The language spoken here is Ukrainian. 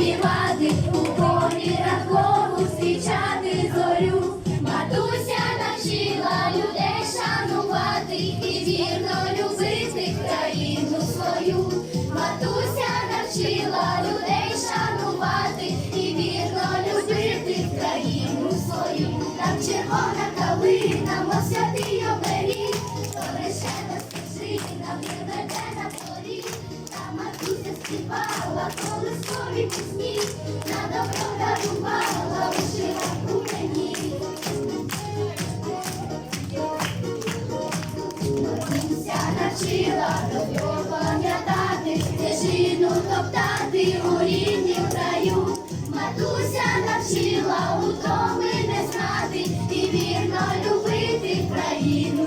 співати, у полі ранкову зустрічати зорю. Матуся навчила людей шанувати і вірно любити країну свою. Матуся навчила людей шанувати і вірно любити країну свою. Там червона співала колискові пісні, на добро дарувала вишиванку мені. Матуся навчила добро пам'ятати, стежину топтати у ріднім краю. Матуся навчила утоми не знати і вірно любити країну